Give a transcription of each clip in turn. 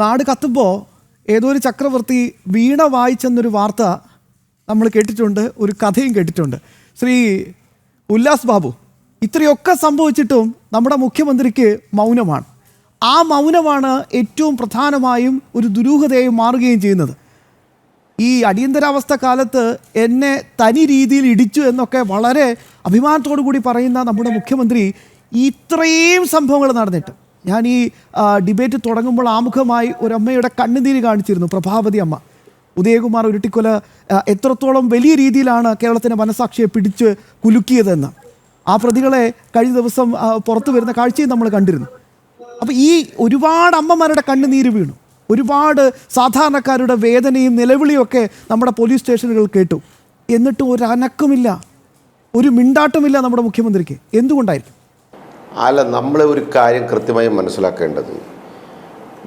നാട് കത്തുമ്പോൾ ഏതോ ഒരു ചക്രവർത്തി വീണ വായിച്ചെന്നൊരു വാർത്ത നമ്മൾ കേട്ടിട്ടുണ്ട് ഒരു കഥയും കേട്ടിട്ടുണ്ട്. ശ്രീ ഉല്ലാസ് ബാബു ഇത്രയൊക്കെ സംഭവിച്ചിട്ടും നമ്മുടെ മുഖ്യമന്ത്രിക്ക് മൗനമാണ്. ആ മൗനമാണ് ഏറ്റവും പ്രധാനമായും ഒരു ദുരൂഹതയായി മാറുകയും ചെയ്യുന്നത്. ഈ അടിയന്തരാവസ്ഥ കാലത്ത് എന്നെ തനി രീതിയിൽ ഇടിച്ചു എന്നൊക്കെ വളരെ അഭിമാനത്തോടു കൂടി പറയുന്ന നമ്മുടെ മുഖ്യമന്ത്രി ഇത്രയും സംഭവങ്ങൾ നടന്നിട്ട് ഞാൻ ഈ ഡിബേറ്റ് തുടങ്ങുമ്പോൾ ആമുഖമായി ഒരമ്മയുടെ കണ്ണുനീര് കാണിച്ചിരുന്നു പ്രഭാവതി അമ്മ. ഉദയകുമാർ ഉരുട്ടിക്കൊല എത്രത്തോളം വലിയ രീതിയിലാണ് കേരളത്തിന്റെ മനസാക്ഷിയെ പിടിച്ച് കുലുക്കിയതെന്ന്. ആ പ്രതികളെ കഴിഞ്ഞ ദിവസം പുറത്തു വരുന്ന കാഴ്ചയും നമ്മൾ കണ്ടിരുന്നു. അപ്പോൾ ഈ ഒരുപാട് അമ്മമാരുടെ കണ്ണുനീര് വീണു. ഒരുപാട് സാധാരണക്കാരുടെ വേദനയും നിലവിളിയൊക്കെ നമ്മുടെ പോലീസ് സ്റ്റേഷനുകൾ കേട്ടു. എന്നിട്ടും ഒരു അനക്കമില്ല ഒരു മിണ്ടാട്ടമില്ല നമ്മുടെ മുഖ്യമന്ത്രിക്ക്. എന്തുകൊണ്ടായിരിക്കും? അല്ല നമ്മൾ ഒരു കാര്യം കൃത്യമായി മനസ്സിലാക്കേണ്ടത്.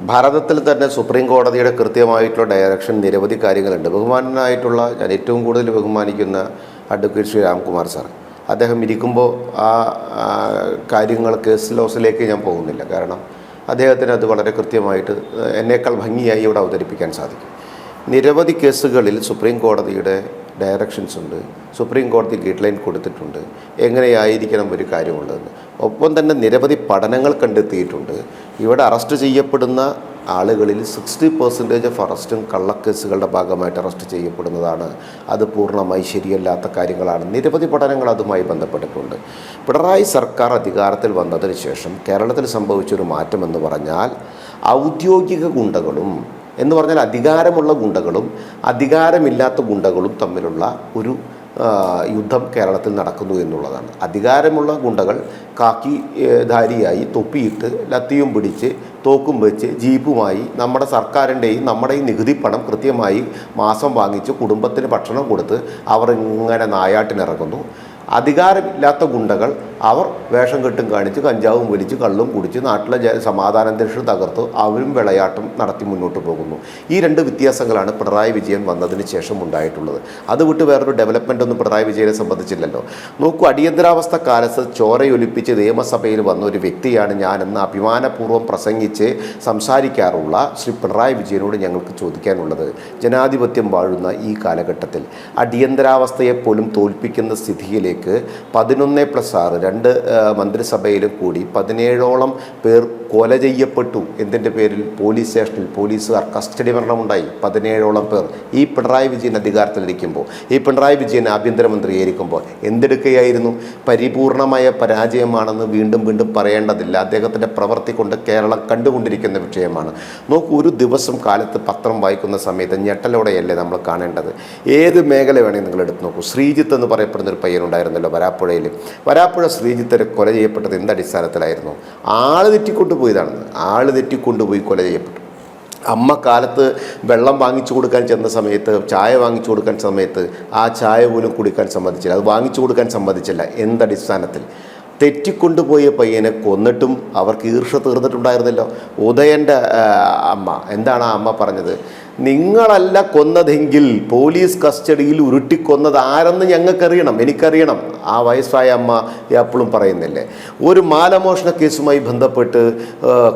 ഭാരതത്തിൽ തന്നെ സുപ്രീം കോടതിയുടെ കൃത്യമായിട്ടുള്ള ഡയറക്ഷൻ നിരവധി കാര്യങ്ങളുണ്ട്. ബഹുമാനായിട്ടുള്ള ഞാൻ ഏറ്റവും കൂടുതൽ ബഹുമാനിക്കുന്ന അഡ്വക്കേറ്റ് ശ്രീ രാംകുമാർ സാർ അദ്ദേഹം ഇരിക്കുമ്പോൾ ആ കാര്യങ്ങൾ കേസ് ലോസിലേക്ക് ഞാൻ പോകുന്നില്ല. കാരണം അദ്ദേഹത്തിന് അത് വളരെ കൃത്യമായിട്ട് എന്നേക്കാൾ ഭംഗിയായി ഇവിടെ അവതരിപ്പിക്കാൻ സാധിക്കും. നിരവധി കേസുകളിൽ സുപ്രീം കോടതിയുടെ ഡയറക്ഷൻസ് ഉണ്ട്. സുപ്രീം കോടതി ഗൈഡ് ലൈൻ കൊടുത്തിട്ടുണ്ട്. എങ്ങനെയായിരിക്കണം ഒരു കാര്യമുള്ളതെന്ന് ഒപ്പം തന്നെ നിരവധി പഠനങ്ങൾ കണ്ടെത്തിയിട്ടുണ്ട്. ഇവിടെ അറസ്റ്റ് ചെയ്യപ്പെടുന്ന ആളുകളിൽ സിക്സ്റ്റി പെർസെന്റേജ് ഓഫ് അറസ്റ്റും കള്ളക്കേസുകളുടെ ഭാഗമായിട്ട് അറസ്റ്റ് ചെയ്യപ്പെടുന്നതാണ്. അത് പൂർണമായി ശരിയല്ലാത്ത കാര്യങ്ങളാണ്. നിരവധി പഠനങ്ങൾ അതുമായി ബന്ധപ്പെട്ടിട്ടുണ്ട്. പിണറായി സർക്കാർ അധികാരത്തിൽ വന്നതിന് ശേഷം കേരളത്തിൽ സംഭവിച്ചൊരു മാറ്റമെന്ന് പറഞ്ഞാൽ ഔദ്യോഗിക ഗുണ്ടകളും എന്ന് പറഞ്ഞാൽ അധികാരമുള്ള ഗുണ്ടകളും അധികാരമില്ലാത്ത ഗുണ്ടകളും തമ്മിലുള്ള ഒരു യുദ്ധം കേരളത്തിൽ നടക്കുന്നു എന്നുള്ളതാണ്. അധികാരമുള്ള ഗുണ്ടകൾ കാക്കി ധാരിയായി തൊപ്പിയിട്ട് ലത്തിയും പിടിച്ച് തോക്കും വെച്ച് ജീപ്പുമായി നമ്മുടെ സർക്കാരിന്റെയും ഈ നികുതി പണം കൃത്യമായി മാസം വാങ്ങിച്ച് കുടുംബത്തിന് ഭക്ഷണം കൊടുത്ത് അവർ ഇങ്ങനെ നായാട്ടിനിറങ്ങുന്നു അധികാരമില്ലാത്ത ഗുണ്ടകൾ അവർ വേഷം കെട്ടും കാണിച്ച് കഞ്ചാവും വലിച്ച് കള്ളും കുടിച്ച് നാട്ടിലെ സമാധാന സമാധാനാന്തരീക്ഷം തകർത്ത് അവരും വിളയാട്ടം നടത്തി മുന്നോട്ട് പോകുന്നു. ഈ രണ്ട് വ്യത്യാസങ്ങളാണ് പിണറായി വിജയൻ വന്നതിന് ശേഷം ഉണ്ടായിട്ടുള്ളത്. അത് വിട്ട് വേറൊരു ഡെവലപ്മെന്റ് ഒന്നും പിണറായി വിജയനെ സംബന്ധിച്ചില്ലല്ലോ. നോക്കൂ അടിയന്തരാവസ്ഥ കാലത്ത് ചോരയൊലിപ്പിച്ച് നിയമസഭയിൽ വന്ന ഒരു വ്യക്തിയാണ് ഞാനെന്ന് അഭിമാനപൂർവം പ്രസംഗിച്ച് സംസാരിക്കാറുള്ള ശ്രീ പിണറായി വിജയനോട് ഞങ്ങൾക്ക് ചോദിക്കാനുള്ളത്. ജനാധിപത്യം വാഴുന്ന ഈ കാലഘട്ടത്തിൽ അടിയന്തരാവസ്ഥയെപ്പോലും തോൽപ്പിക്കുന്ന സ്ഥിതിയിലേക്ക് പതിനൊന്ന് പ്ലസ് ആറ് രണ്ട് മന്ത്രിസഭയിലും കൂടി പതിനേഴോളം പേർ കൊല ചെയ്യപ്പെട്ടു. എന്തിന്റെ പേരിൽ? പോലീസ് സ്റ്റേഷനിൽ. പോലീസുകാർ കസ്റ്റഡി മരണമുണ്ടായി. പതിനേഴോളം പേർ. ഈ പിണറായി വിജയൻ അധികാരത്തിലിരിക്കുമ്പോൾ ഈ പിണറായി വിജയൻ ആഭ്യന്തരമന്ത്രിയായിരിക്കുമ്പോൾ എന്തെടുക്കുകയായിരുന്നു? പരിപൂർണമായ പരാജയമാണെന്ന് വീണ്ടും വീണ്ടും പറയേണ്ടതില്ല. അദ്ദേഹത്തിന്റെ പ്രവൃത്തി കൊണ്ട് കേരളം കണ്ടുകൊണ്ടിരിക്കുന്ന വിഷയമാണ്. നോക്കൂ ഒരു ദിവസം കാലത്ത് പത്രം വായിക്കുന്ന സമയത്ത് ഞെട്ടലോടെയല്ലേ നമ്മൾ കാണേണ്ടത്? ഏത് മേഖല വേണമെങ്കിൽ നിങ്ങൾ എടുത്ത് നോക്കൂ. ശ്രീജിത്ത് എന്ന് പറയപ്പെടുന്ന ഒരു പയ്യനുണ്ടായിരുന്നല്ലോ വരാപ്പുഴയിൽ. വരാപ്പുഴ ശ്രീജിത്തരെ കൊല ചെയ്യപ്പെട്ടത് എന്ത് അടിസ്ഥാനത്തിലായിരുന്നു? ആൾ തെറ്റിക്കൊണ്ടുപോയതാണെന്ന് തെറ്റിക്കൊണ്ട് തെറ്റിക്കൊണ്ടുപോയി കൊല ചെയ്യപ്പെട്ടു. അമ്മ കാലത്ത് വെള്ളം വാങ്ങിച്ചു കൊടുക്കാൻ ചെന്ന സമയത്ത് ചായ വാങ്ങിച്ചു കൊടുക്കാൻ സമയത്ത് ആ ചായ പോലും കുടിക്കാൻ സമ്മതിച്ചില്ല. അത് വാങ്ങിച്ചു കൊടുക്കാൻ സമ്മതിച്ചില്ല. എന്തടിസ്ഥാനത്തിൽ തെറ്റിക്കൊണ്ടുപോയ പയ്യനെ കൊന്നിട്ടും അവർക്ക് ഈർഷ തീർന്നിട്ടുണ്ടായിരുന്നല്ലോ. ഉദയന്റെ അമ്മ. എന്താണ് ആ അമ്മ പറഞ്ഞത്? നിങ്ങളല്ല കൊന്നതെങ്കിൽ പോലീസ് കസ്റ്റഡിയിൽ ഉരുട്ടിക്കൊന്നത് ആരെന്ന് ഞങ്ങൾക്കറിയണം എനിക്കറിയണം. ആ വയസ്സായ അമ്മ എപ്പോഴും പറയുന്നില്ലേ? ഒരു മാലമോഷണ കേസുമായി ബന്ധപ്പെട്ട്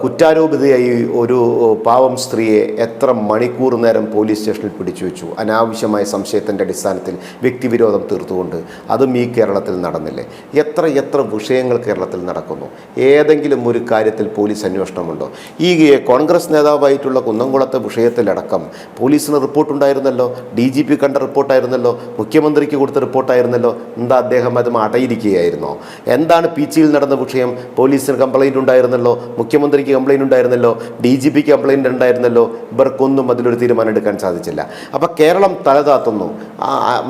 കുറ്റാരോപിതയായി ഒരു പാവം സ്ത്രീയെ എത്ര മണിക്കൂർ നേരം പോലീസ് സ്റ്റേഷനിൽ പിടിച്ചു വെച്ചു. അനാവശ്യമായ സംശയത്തിന്റെ അടിസ്ഥാനത്തിൽ വ്യക്തിവിരോധം തീർത്തുകൊണ്ട് അതും ഈ കേരളത്തിൽ നടന്നില്ലേ? എത്ര എത്ര വിഷയങ്ങൾ കേരളത്തിൽ നടക്കുന്നു? ഏതെങ്കിലും ഒരു കാര്യത്തിൽ പോലീസ് അന്വേഷണമുണ്ടോ? ഈ കോൺഗ്രസ് നേതാവായിട്ടുള്ള കുന്നംകുളത്തെ വിഷയത്തിലടക്കം പോലീസിന് റിപ്പോർട്ടുണ്ടായിരുന്നല്ലോ ഡി ജി പി കണ്ട റിപ്പോർട്ടായിരുന്നല്ലോ മുഖ്യമന്ത്രിക്ക് കൊടുത്ത റിപ്പോർട്ടായിരുന്നല്ലോ എന്താ അദ്ദേഹം അത് അടയിരിക്കുകയായിരുന്നോ എന്താണ് പീച്ചിയിൽ നടന്ന വിഷയം? പോലീസിന് കംപ്ലൈന്റ് ഉണ്ടായിരുന്നല്ലോ മുഖ്യമന്ത്രിക്ക് കംപ്ലൈന്റ് ഉണ്ടായിരുന്നല്ലോ ഡി ജി പിക്ക് കംപ്ലൈന്റ് ഉണ്ടായിരുന്നല്ലോ ഇവർക്കൊന്നും അതിലൊരു തീരുമാനം എടുക്കാൻ സാധിച്ചില്ല. അപ്പോൾ കേരളം തലതാത്തുന്നു.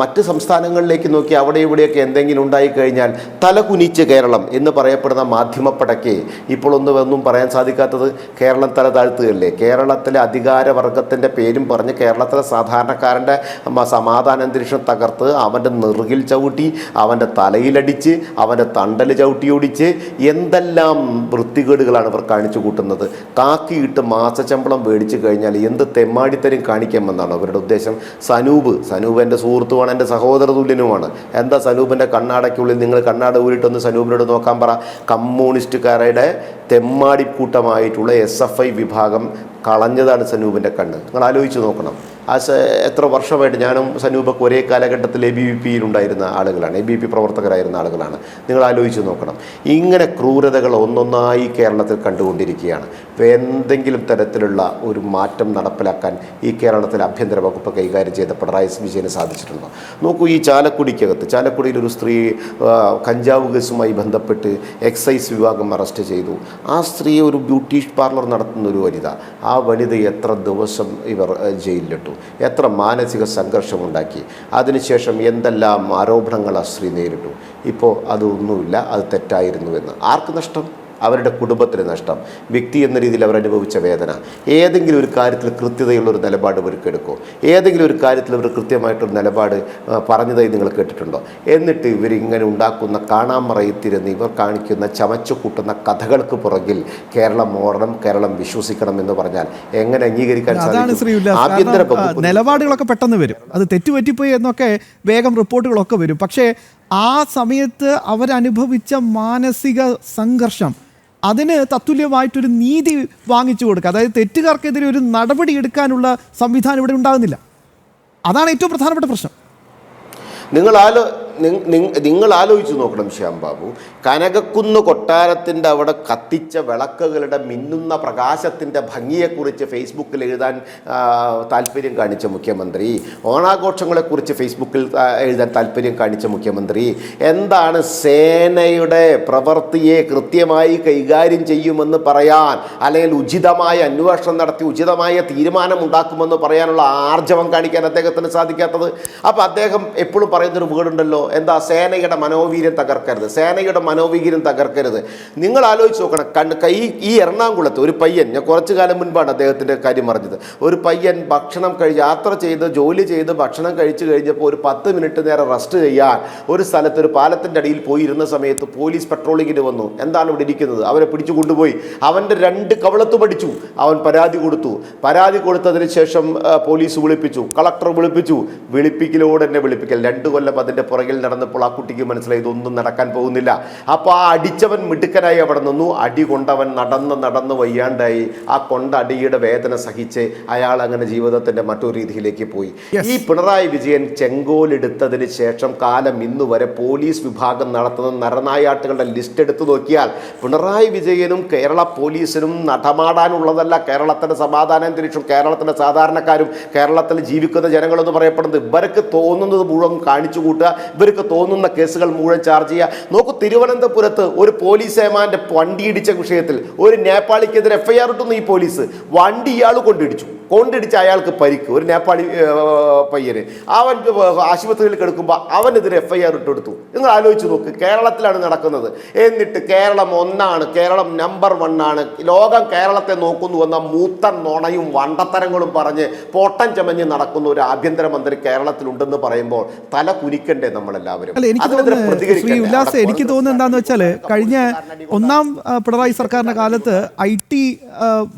മറ്റ് സംസ്ഥാനങ്ങളിലേക്ക് നോക്കി അവിടെ ഇവിടെയൊക്കെ എന്തെങ്കിലും ഉണ്ടായിക്കഴിഞ്ഞാൽ തലകുനിച്ച് കേരളം എന്ന് പറയപ്പെടുന്ന മാധ്യമപ്പടയ്ക്ക് ഇപ്പോൾ ഒന്നും ഒന്നും പറയാൻ സാധിക്കാത്തത് കേരളം തല താഴ്ത്തുകയല്ലേ കേരളത്തിലെ അധികാരവർഗത്തിന്റെ പേരും പറഞ്ഞ് കേരളത്തിലെ സാധാരണക്കാരന്റെ സമാധാന അന്തരീക്ഷം തകർത്ത് അവന്റെ നെറുകിൽ ചവിട്ടി അവന്റെ തലയിലടിച്ച് അവന്റെ തണ്ടൽ ചവിട്ടി ഓടിച്ച് എന്തെല്ലാം വൃത്തികേടുകളാണ് ഇവർ കാണിച്ചു കൂട്ടുന്നത്. കാക്കിയിട്ട് മാസശമ്പളം മേടിച്ചു കഴിഞ്ഞാൽ എന്ത് തെമ്മാടിത്തരും കാണിക്കാമെന്നാണ് അവരുടെ ഉദ്ദേശം. സനൂപ് സനൂപ് എന്റെ സുഹൃത്തുമാണ് എന്റെ സഹോദര തുല്യനുമാണ്. എന്താ സനൂപിന്റെ കണ്ണാടയ്ക്കുള്ളിൽ നിങ്ങൾ കണ്ണാട ഊരിട്ടൊന്ന് സനൂപിനോട് നോക്കാൻ പറ. കമ്മ്യൂണിസ്റ്റുകാരുടെ തെമ്മാടിക്കൂട്ടമായിട്ടുള്ള എസ് എഫ് ഐ വിഭാഗം കളഞ്ഞതാണ് സനൂപിന്റെ കണ്ണ്. നിങ്ങൾ ആലോചിച്ച് നോക്കണം. ആ എത്ര വർഷമായിട്ട് ഞാനും സനൂപൊക്കെ ഒരേ കാലഘട്ടത്തിൽ എ ബി വി പിയിലുണ്ടായിരുന്ന ആളുകളാണ് എ ബി പി പ്രവർത്തകരായിരുന്ന ആളുകളാണ്. നിങ്ങൾ ആലോചിച്ച് നോക്കണം. ഇങ്ങനെ ക്രൂരതകൾ ഒന്നൊന്നായി കേരളത്തിൽ കണ്ടുകൊണ്ടിരിക്കുകയാണ്. എന്തെങ്കിലും തരത്തിലുള്ള ഒരു മാറ്റം നടപ്പിലാക്കാൻ ഈ കേരളത്തിൽ ആഭ്യന്തര വകുപ്പ് കൈകാര്യം ചെയ്ത പിണറായി വിജയന് സാധിച്ചിട്ടുണ്ടോ? നോക്കൂ ഈ ചാലക്കുടിക്കകത്ത് ചാലക്കുടിയിൽ ഒരു സ്ത്രീ കഞ്ചാവ് കേസുമായി ബന്ധപ്പെട്ട് എക്സൈസ് വിഭാഗം അറസ്റ്റ് ചെയ്തു. ആ സ്ത്രീ ഒരു ബ്യൂട്ടീഷ് പാർലർ നടത്തുന്ന ഒരു വനിത. ആ വനിത എത്ര ദിവസം ഇവർ ഏഹ്, എത്ര മാനസിക സംഘർഷമുണ്ടാക്കി. അതിനുശേഷം എന്തെല്ലാം ആരോപണങ്ങൾ സ്ത്രീ നേരിട്ടു. ഇപ്പോൾ അതൊന്നുമില്ല അത് തെറ്റായിരുന്നുവെന്ന് ആർക്ക് നഷ്ടം? അവരുടെ കുടുംബത്തിന് നഷ്ടം. വ്യക്തി എന്ന രീതിയിൽ അവർ അനുഭവിച്ച വേദന. ഏതെങ്കിലും ഒരു കാര്യത്തിൽ കൃത്യതയുള്ള ഒരു നിലപാട് ഇവർക്ക് എടുക്കുമോ ഏതെങ്കിലും ഒരു കാര്യത്തിൽ അവർ കൃത്യമായിട്ടൊരു നിലപാട് പറഞ്ഞതായി നിങ്ങൾ കേട്ടിട്ടുണ്ടോ? എന്നിട്ട് ഇവരിങ്ങനെ ഉണ്ടാക്കുന്ന കാണാൻ മറയത്തിരുന്ന് ഇവർ കാണിക്കുന്ന ചമച്ചു കൂട്ടുന്ന കഥകൾക്ക് പുറകിൽ കേരളം ഓടണം കേരളം വിശ്വസിക്കണം എന്ന് പറഞ്ഞാൽ എങ്ങനെ അംഗീകരിക്കാൻ സാധിക്കും? ആഭ്യന്തര നിലപാടുകളൊക്കെ പെട്ടെന്ന് വരും. അത് തെറ്റുപറ്റിപ്പോയി എന്നൊക്കെ വേഗം റിപ്പോർട്ടുകളൊക്കെ വരും. പക്ഷേ ആ സമയത്ത് അവരനുഭവിച്ച മാനസിക സംഘർഷം അതിന് തത്തുല്യമായിട്ടൊരു നീതി വാങ്ങിച്ചു കൊടുക്കുക. അതായത് തെറ്റുകാർക്കെതിരെ ഒരു നടപടി എടുക്കാനുള്ള സംവിധാനം ഇവിടെ ഉണ്ടാകുന്നില്ല. അതാണ് ഏറ്റവും പ്രധാനപ്പെട്ട പ്രശ്നം. നിങ്ങൾ ആലോ നിങ്ങൾ ആലോചിച്ച് നോക്കണം ശ്യാം ബാബു. കനകക്കുന്ന് കൊട്ടാരത്തിന്റെ അവിടെ കത്തിച്ച വിളക്കുകളുടെ മിന്നുന്ന പ്രകാശത്തിന്റെ ഭംഗിയെക്കുറിച്ച് ഫേസ്ബുക്കിൽ എഴുതാൻ താല്പര്യം കാണിച്ച മുഖ്യമന്ത്രി. ഓണാഘോഷങ്ങളെക്കുറിച്ച് ഫേസ്ബുക്കിൽ എഴുതാൻ താല്പര്യം കാണിച്ച മുഖ്യമന്ത്രി. എന്താണ് സേനയുടെ പ്രവൃത്തിയെ കൃത്യമായി കൈകാര്യം ചെയ്യുമെന്ന് പറയാൻ അല്ലെങ്കിൽ ഉചിതമായ അന്വേഷണം നടത്തി ഉചിതമായ തീരുമാനം ഉണ്ടാക്കുമെന്ന് പറയാനുള്ള ആർജവം കാണിക്കാൻ അദ്ദേഹത്തിന് സാധിക്കാത്തത്? അപ്പോൾ അദ്ദേഹം എപ്പോഴും പറയുന്നൊരു വീടുണ്ടല്ലോ എന്താ സേനയുടെ മനോവീര്യം തകർക്കരുത് സേനയുടെ മനോവീര്യം തകർക്കരുത്. നിങ്ങൾ ആലോചിച്ച് നോക്കണം കണ്ട് കൈ ഈ എറണാകുളത്ത് ഒരു പയ്യൻ ഞാൻ കുറച്ചു കാലം മുൻപാണ് അദ്ദേഹത്തിന്റെ കാര്യം പറഞ്ഞത് ഒരു പയ്യൻ ഭക്ഷണം കഴിച്ച് യാത്ര ചെയ്ത് ജോലി ചെയ്ത് ഭക്ഷണം കഴിച്ചു കഴിഞ്ഞപ്പോൾ ഒരു പത്ത് മിനിറ്റ് നേരം റെസ്റ്റ് ചെയ്യാൻ ഒരു സ്ഥലത്ത് ഒരു പാലത്തിന്റെ അടിയിൽ പോയി ഇരുന്ന സമയത്ത് പോലീസ് പെട്രോളിങ്ങിന് വന്നു. എന്താണ് ഇവിടെ ഇരിക്കുന്നത്? അവരെ പിടിച്ചു കൊണ്ടുപോയി. അവന്റെ രണ്ട് കവളത്ത് പഠിച്ചു അവൻ പരാതി കൊടുത്തു. പരാതി കൊടുത്തതിന് ശേഷം പോലീസ് വിളിപ്പിച്ചു. കളക്ടർ വിളിപ്പിച്ചു. വിളിപ്പിക്കലോടെ തന്നെ വിളിപ്പിക്കൽ. രണ്ട് കൊല്ലം അതിന്റെ പുറകിൽ നടന്നപ്പോൾ ആ കുട്ടിക്ക് മനസ്സിലായി ഇതൊന്നും നടക്കാൻ പോകുന്നില്ല. അപ്പോൾ ആ അടിച്ചവൻ മിടുക്കനായി അവിടെ നിന്നു. അടി കൊണ്ടവൻ നടന്ന് നടന്ന് വയ്യാണ്ടായി. ആ കൊണ്ട അടിയുടെ വേദന സഹിച്ച് അയാൾ അങ്ങനെ ജീവിതത്തിന്റെ മറ്റൊരു രീതിയിലേക്ക് പോയി. ഈ പിണറായി വിജയൻ ചെങ്കോലെടുത്തതിന് ശേഷം കാലം ഇന്ന് വരെ പോലീസ് വിഭാഗം നടത്തുന്ന നരനായാട്ടുകളുടെ ലിസ്റ്റ് എടുത്തു നോക്കിയാൽ പിണറായി വിജയനും കേരള പോലീസിനും നടമാടാനുള്ളതല്ല കേരളത്തിന്റെ സമാധാന അന്തരീക്ഷം കേരളത്തിന്റെ സാധാരണക്കാരും കേരളത്തിൽ ജീവിക്കുന്ന ജനങ്ങളെന്ന് പറയപ്പെടുന്നത്. ഇവർക്ക് തോന്നുന്നത് മുഴുവൻ കാണിച്ചു കൂട്ടുക. ഇവർക്ക് തോന്നുന്ന കേസുകൾ മുഴുവൻ ചാർജ് ചെയ്യുക നോക്കൂ തിരുവനന്തപുരത്ത് ഒരു പോലീസ് ഏമാന്റെ വണ്ടി ഇടിച്ച വിഷയത്തിൽ ഒരു നേപ്പാളിക്കെതിരെ എഫ്ഐആർ ഇട്ടുന്നു ഈ പോലീസ് വണ്ടി ഇയാൾ കൊണ്ടിടിച്ചു. കൊണ്ടിടിച്ച അയാൾക്ക് പരിക്ക്. ഒരു നേപ്പാളി പയ്യന്. അവൻ ആശുപത്രിയിൽ കിടക്കുമ്പോൾ അവനെതിരെ എഫ് ഐ ആർ ഇട്ടെടുത്തു. നിങ്ങൾ ആലോചിച്ച് നോക്ക് കേരളത്തിലാണ് നടക്കുന്നത്. എന്നിട്ട് കേരളം ഒന്നാണ് കേരളം നമ്പർ വൺ ആണ്. ലോകം കേരളത്തെ നോക്കുന്നു എന്ന മൂത്ത നുണയും വണ്ടത്തരങ്ങളും പറഞ്ഞ് പൊട്ടൻ ചമഞ്ഞ് നടക്കുന്ന ഒരു ആഭ്യന്തരമന്ത്രി കേരളത്തിലുണ്ടെന്ന് പറയുമ്പോൾ തല കുനിക്കണ്ടേ നമ്മളെല്ലാവരും? എനിക്ക് തോന്നുന്നത് ശ്രീ പ്രതികരിക്കണ്ടേ? ഉല്ലാസ് എനിക്ക് തോന്നുന്നത് എന്താന്ന് വെച്ചാൽ കഴിഞ്ഞ ഒന്നാം പിണറായി സർക്കാരിന്റെ കാലത്ത് ഐ ടി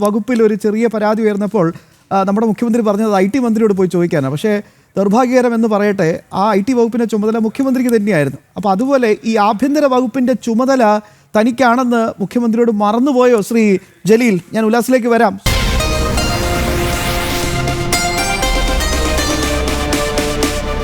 വകുപ്പിൽ ഒരു ചെറിയ പരാതി ഉയർന്നപ്പോൾ നമ്മുടെ മുഖ്യമന്ത്രി പറഞ്ഞത് ഐ ടി മന്ത്രിയോട് പോയി ചോദിക്കാനാണ്. പക്ഷേ നിർഭാഗ്യകരം എന്ന് പറയട്ടെ ആ ഐ ടി വകുപ്പിന്റെ ചുമതല മുഖ്യമന്ത്രിക്ക് തന്നെയായിരുന്നു. അപ്പോൾ അതുപോലെ ഈ ആഭ്യന്തര വകുപ്പിന്റെ ചുമതല തനിക്കാണെന്ന് മുഖ്യമന്ത്രിയോട് മറന്നുപോയോ ശ്രീ ജലീൽ? ഞാൻ ഉല്ലാസിലേക്ക് വരാം.